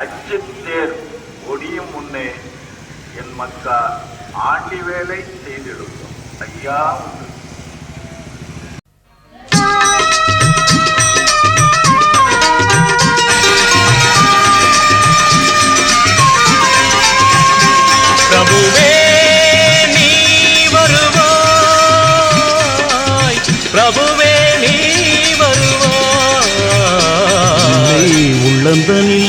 அச்சுத்தேர் ஒடியும் முன்னே என் மக்கா ஆண்டி வேலை செய்திடுவோம் ஐயா பிரபுவே நீ வருவாய். பிரபுவே நீ வருவாய். உள்ளந்தனில்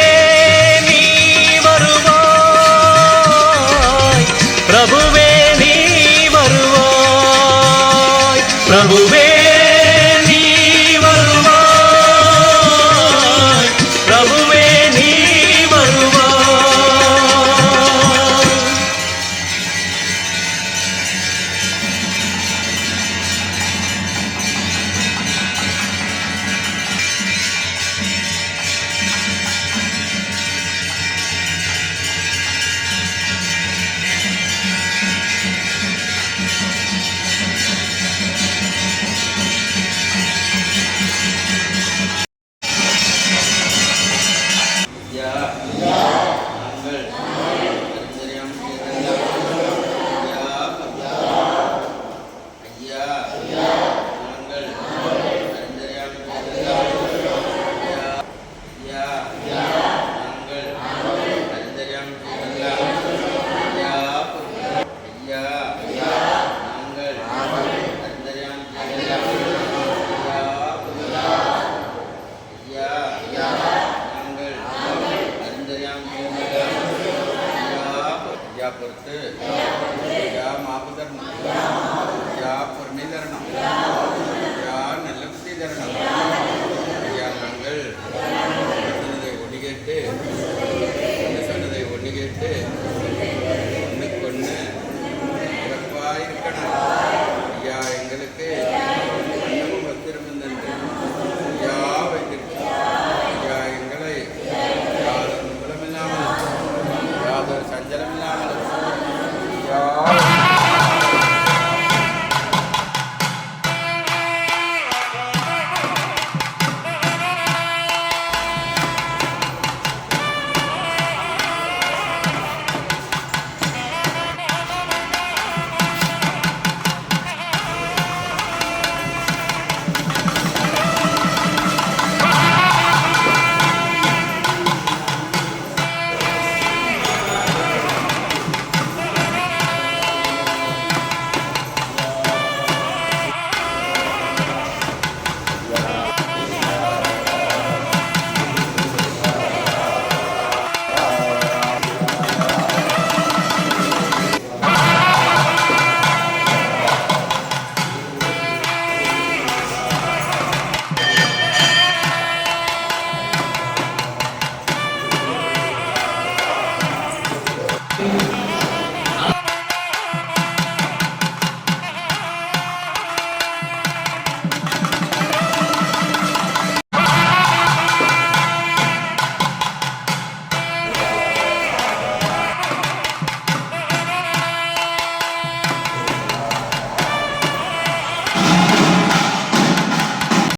யா பொறுத்து. யா மாபுதர்ணம் யா பொறுமை தருணம்